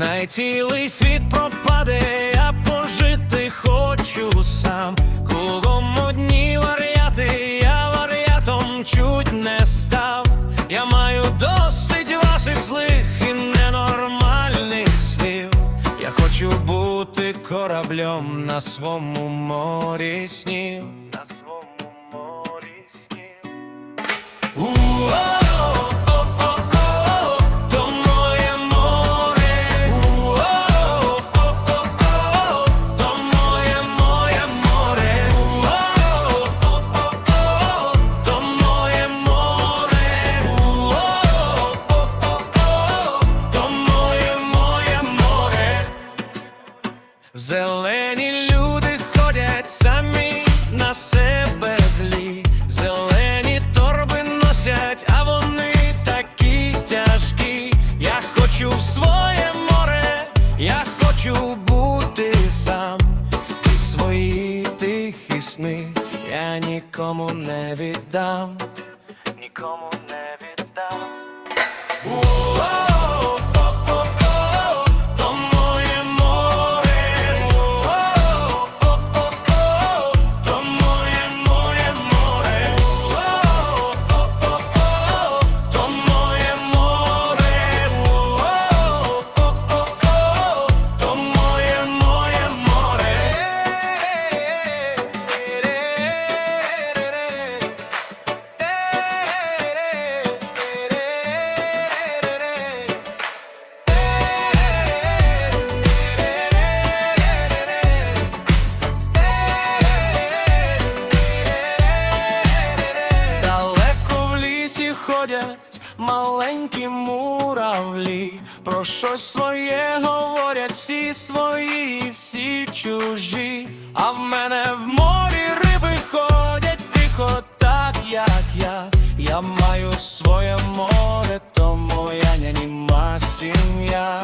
хай цілий світ пропаде, я пожити хочу сам. Кругом одні варіати, я варіатом чуть не став. Я маю досить ваших злих і ненормальних слів. Я хочу бути кораблем на своєму морі снів. На своєму морі снів. Хочу в своє море, я хочу бути сам. І свої тихі сни я нікому не віддам, нікому ходять маленькі муравлі, про щось своє говорять всі свої, всі чужі. А в мене в морі риби ходять тихо, так як я. Я маю своє море, то моя няніма сім'я.